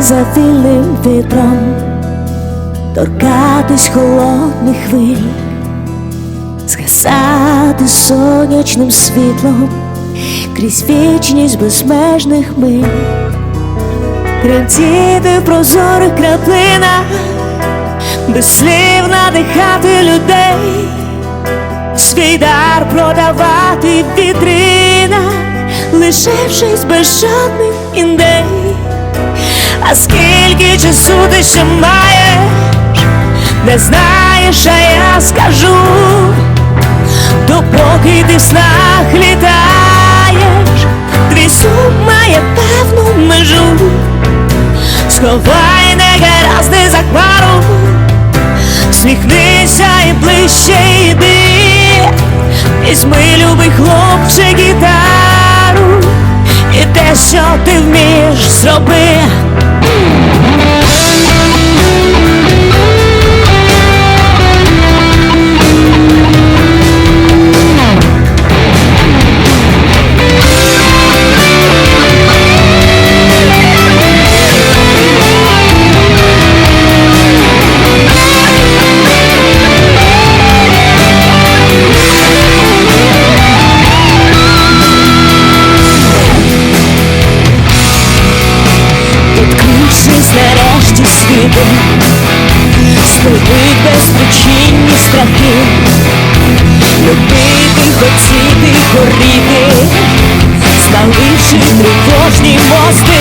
за вільним вітром, торкатись холодних хвиль, згасати сонячним світлом крізь вічність безмежних миль, тремтіти в прозорих краплинах, без слів надихати людей, свій дар продавати в вітринах, лишившись без жодних ідей. А скільки часу ти ще маєш, не знаєш, а я скажу, допоки ти в снах літаєш, твій сум має певну межу, сховай негаразди за хмару, сміхнися і ближче йди, візьми, любий хлопче, гітару, і те, що ти вмієш, зроби. Спаливши тривожні мости,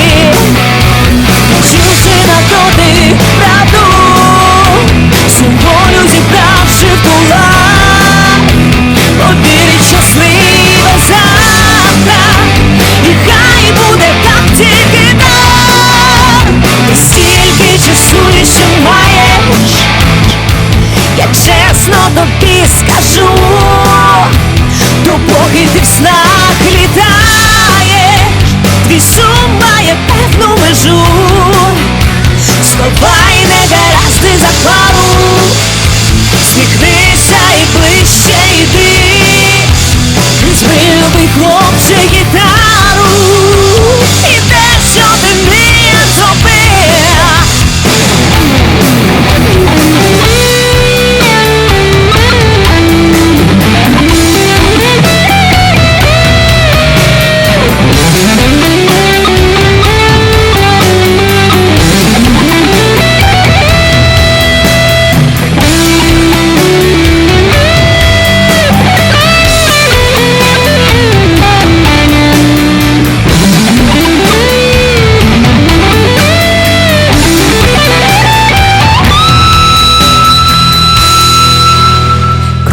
чувши на дотик правду, всю зібравши в кулак, повірить щасливе завтра, і хай буде так тільки так, і стільки часу ти ще маєш, я чесно тобі скажу,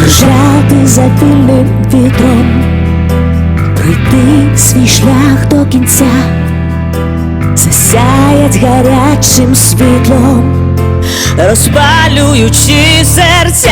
Кружляти за вільним вітром, пройти свій шлях до кінця, засяять гарячим світлом, розпалюючи серця,